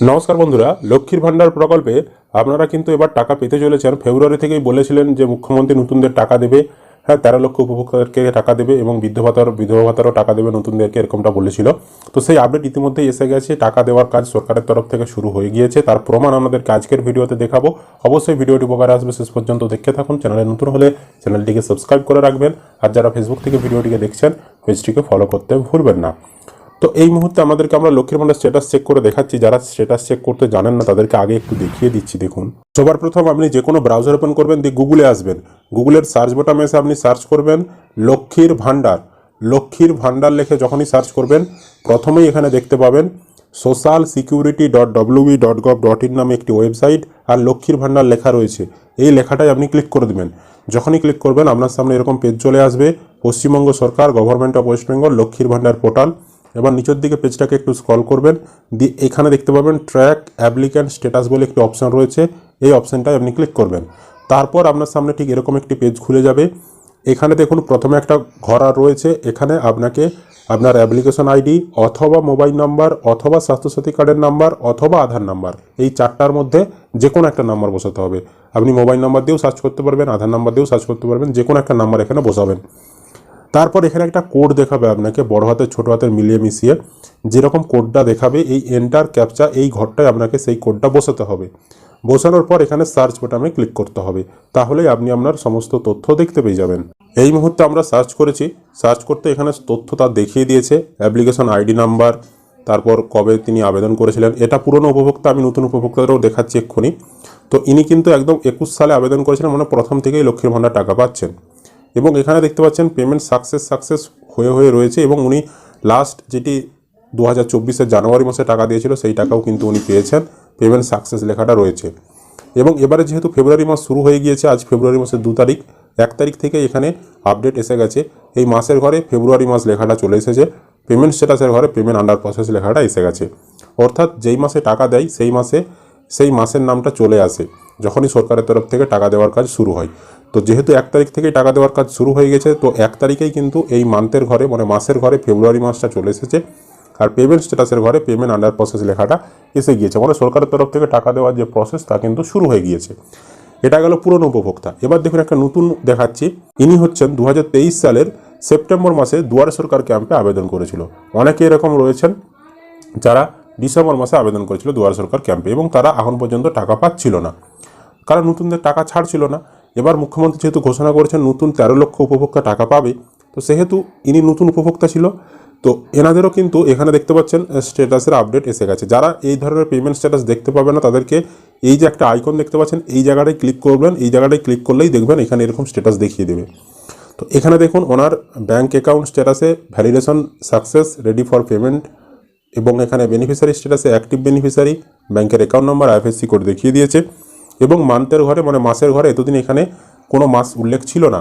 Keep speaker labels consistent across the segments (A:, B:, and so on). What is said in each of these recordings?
A: নমস্কার বন্ধুরা, লক্ষ্মীর ভাণ্ডার প্রকল্পে আপনারা কিন্তু এবার টাকা পেতে চলেছেন। ফেব্রুয়ারি থেকেই বলেছিলেন যে মুখ্যমন্ত্রী নতুনদের টাকা দেবে। হ্যাঁ তেরো লক্ষ উপভোক্তাদেরকে টাকা দেবে এবং বৃদ্ধ ভাতার বিধবা ভাতারও টাকা দেবে নতুনদেরকে, এরকমটা বলেছিল। তো সেই আপডেট ইতিমধ্যেই এসে গেছে। টাকা দেওয়ার কাজ সরকারের তরফ থেকে শুরু হয়ে গিয়েছে। তার প্রমাণ আমাদেরকে আজকের ভিডিওতে দেখাবো। অবশ্যই ভিডিওটি উপকারে আসবে। শেষ পর্যন্ত দেখতে থাকুন। চ্যানেলে নতুন হলে চ্যানেলটিকে সাবস্ক্রাইব করে রাখবেন। আর যারা ফেসবুক থেকে ভিডিওটিকে দেখছেন, পেজটিকে ফলো করতে ভুলবেন না। তো এই মুহূর্তে আমাদেরকে আমরা লক্ষ্মীর ভান্ডার স্ট্যাটাস চেক করে দেখাচ্ছি। যারা স্ট্যাটাস চেক করতে জানেন না, তাদেরকে আগে একটু দেখিয়ে দিচ্ছি, দেখুন। সবার প্রথম আপনি যে কোনো ব্রাউজার ওপেন করবেন, দিয়ে গুগলে আসবেন। গুগলের সার্চ বোটামে এসে আপনি সার্চ করবেন, লক্ষ্মীর ভান্ডার লক্ষ্মীর ভান্ডার লেখে যখনই সার্চ করবেন, প্রথমেই এখানে দেখতে পাবেন social security dot WB dot gov dot in নামে একটি ওয়েবসাইট আর লক্ষ্মীর ভান্ডার লেখা রয়েছে। এই লেখাটাই আপনি ক্লিক করে দেবেন। যখনই ক্লিক করবেন, আপনার সামনে এরকম পেজ চলে আসবে। পশ্চিমবঙ্গ সরকার গভর্নমেন্ট অফ ওয়েস্ট বেঙ্গল লক্ষ্মীর ভান্ডার পোর্টাল এবার নিচের দিকে পেজটাকে একটু স্ক্রল করবেন। দিয়ে এখানে দেখতে পাবেন ট্র্যাক অ্যাপ্লিক্যান্ট স্ট্যাটাস বলে একটি অপশন রয়েছে। এই অপশনটায় আপনি ক্লিক করবেন। তারপর আপনার সামনে ঠিক এরকম একটি পেজ খুলে যাবে। এখানে দেখুন প্রথমে একটা ঘর রয়েছে। এখানে আপনাকে আপনার অ্যাপ্লিকেশন আইডি অথবা মোবাইল নাম্বার অথবা স্বাস্থ্যসাথী কার্ডের নাম্বার অথবা আধার নাম্বার এই চারটার মধ্যে যে কোনো একটা নাম্বার বসাতে হবে। আপনি মোবাইল নাম্বার দিয়েও সার্চ করতে পারবেন, আধার নাম্বার দিয়েও সার্চ করতে পারবেন যে কোনো একটা নাম্বার এখানে বসাবেন। তারপর এখানে একটা কোড দেখাবে আপনাকে, বড় হাতের, ছোট হাতের, মিলিয়ে মিশিয়ে। যেরকম কোডটা দেখাবে, এই এন্টার ক্যাপচা এই ঘরটায় আপনাকে সেই কোডটা বসাতে হবে। বসানোর পর এখানে সার্চ বাটনে ক্লিক করতে হবে। তাহলেই আপনি আপনার সমস্ত তথ্য দেখতে পেয়ে যাবেন। এই মুহূর্তে আমরা সার্চ করেছি। সার্চ করতে এখানে তথ্য তার দেখিয়ে দিয়েছে অ্যাপ্লিকেশন আইডি নাম্বার তারপর কবে তিনি আবেদন করেছিলেন। এটা পুরনো উপভোক্তা, আমি নতুন উপভোক্তাদেরও দেখাচ্ছি এক্ষুনি। তো ইনি কিন্তু একদম একুশ সালে আবেদন করেছিলেন মানে প্রথম থেকেই লক্ষ্মীর ভাণ্ডার টাকা পাচ্ছেন। এবং এখানে দেখতে পাচ্ছেন পেমেন্ট সাকসেস সাকসেস হয়ে হয়ে রয়েছে এবং উনি লাস্ট যেটি দু হাজার জানুয়ারি মাসে টাকা দিয়েছিল, সেই টাকাও কিন্তু উনি পেয়েছেন। পেমেন্ট সাকসেস লেখাটা রয়েছে। এবং এবারে যেহেতু ফেব্রুয়ারি মাস শুরু হয়ে গিয়েছে, আজ ফেব্রুয়ারি মাসের দু তারিখ, এক তারিখ থেকে এখানে আপডেট এসে গেছে। এই মাসের ঘরে ফেব্রুয়ারি মাস লেখাটা চলে এসেছে। পেমেন্ট স্ট্যাটাসের ঘরে পেমেন্ট আন্ডার প্রসেস লেখাটা এসে গেছে। অর্থাৎ যেই মাসে টাকা দেয়, সেই মাসে, সেই মাসের নামটা চলে আসে। যখনই সরকারের তরফ থেকে টাকা দেওয়ার কাজ শুরু হয়। তো যেহেতু এক তারিখ থেকেই টাকা দেওয়ার কাজ শুরু হয়ে গেছে, তো এক তারিখেই কিন্তু এই মান্থের ঘরে মানে মাসের ঘরে ফেব্রুয়ারি মাসটা চলে এসেছে। আর পেমেন্ট স্ট্যাটাসের ঘরে পেমেন্ট আন্ডার প্রসেস লেখাটা এসে গিয়েছে। মানে সরকারের তরফ থেকে টাকা দেওয়ার যে প্রসেস তা কিন্তু শুরু হয়ে গিয়েছে। এটা গেল পুরনো উপভোক্তা। এবার দেখুন একটা নতুন দেখাচ্ছি। ইনি হচ্ছেন দু হাজার তেইশ সালের সেপ্টেম্বর মাসে দুয়ারে সরকার ক্যাম্পে আবেদন করেছিল। অনেকে এরকম রয়েছেন যারা ডিসেম্বর মাসে আবেদন করেছিল দুয়ারে সরকার ক্যাম্পে, এবং তারা এখন পর্যন্ত টাকা পাচ্ছিল না। কারণ নতুনদের টাকা ছাড়ছিল না। এবার মুখ্যমন্ত্রী যেহেতু ঘোষণা করেছেন নতুন তেরো লক্ষ উপভোক্তা টাকা পাবে, তো সেহেতু ইনি নতুন উপভোক্তা ছিল। তো এনাদেরও কিন্তু এখানে দেখতে পাচ্ছেন স্ট্যাটাসের আপডেট এসে গেছে। যারা এই ধরনের পেমেন্ট স্ট্যাটাস দেখতে পাবে না, তাদেরকে এই যে একটা আইকন দেখতে পাচ্ছেন, এই জায়গাটায় ক্লিক করবেন, এই জায়গাটায় ক্লিক করলেই দেখবেন এখানে এরকম স্ট্যাটাস দেখিয়ে দেবে। তো এখানে দেখুন, ওনার ব্যাঙ্ক অ্যাকাউন্ট স্ট্যাটাসে validation success ready for payment এবং এখানে বেনিফিশিয়ারি স্ট্যাটাসে অ্যাক্টিভ বেনিফিশিয়ারি ব্যাংকের অ্যাকাউন্ট নাম্বার আইএফএসসি কোড দেখিয়ে দিয়েছে। এবং মান্থের ঘরে মানে মাসের ঘরে এতদিন এখানে কোনো মাস উল্লেখ ছিল না।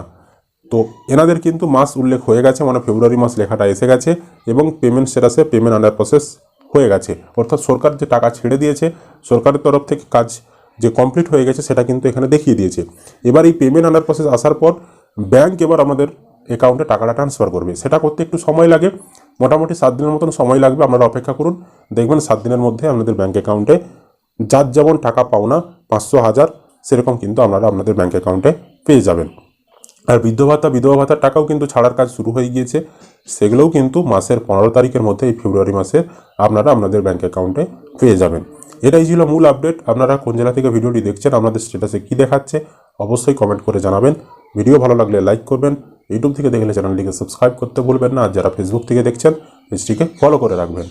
A: তো এনাদের কিন্তু মাস উল্লেখ হয়ে গেছে মানে ফেব্রুয়ারি মাস লেখাটা এসে গেছে এবং পেমেন্ট স্ট্যাটাসে পেমেন্ট আন্ডার প্রসেস হয়ে গেছে। অর্থাৎ সরকার যে টাকা ছেড়ে দিয়েছে, সরকারের তরফ থেকে কাজ যে কমপ্লিট হয়ে গেছে, সেটা কিন্তু এখানে দেখিয়ে দিয়েছে। এবার এই পেমেন্ট আন্ডার প্রসেস আসার পর ব্যাংক এবার আমাদের অ্যাকাউন্টে টাকাটা ট্রান্সফার করবে। সেটা করতে একটু সময় লাগে, মোটামুটি সাত দিনের মতন সময় লাগবে। আপনারা অপেক্ষা করুন, দেখবেন সাত দিনের মধ্যে আপনাদের ব্যাঙ্ক অ্যাকাউন্টে যার যেমন টাকা পাওনা পাঁচশো হাজার, সেরকম কিন্তু আপনারা আপনাদের ব্যাঙ্ক অ্যাকাউন্টে পেয়ে যাবেন। আর বৃদ্ধ ভাতা, বিধবা ভাতার টাকাও কিন্তু ছাড়ার কাজ শুরু হয়ে গিয়েছে। সেগুলোও কিন্তু মাসের পনেরো তারিখের মধ্যে এই ফেব্রুয়ারি মাসে আপনারা আপনাদের ব্যাঙ্ক অ্যাকাউন্টে পেয়ে যাবেন। এটাই ছিল মূল আপডেট আপনারা কোন জেলা থেকে ভিডিওটি দেখছেন, আপনাদের স্ট্যাটাসে কী দেখাচ্ছে, অবশ্যই কমেন্ট করে জানাবেন। ভিডিও ভালো লাগলে লাইক করবেন। ইউটিউব থেকে দেখলে চ্যানেলটিকে সাবস্ক্রাইব করতে ভুলবেন না। আর যারা ফেসবুক থেকে দেখছেন পেজটিকে ফলো করে রাখবেন।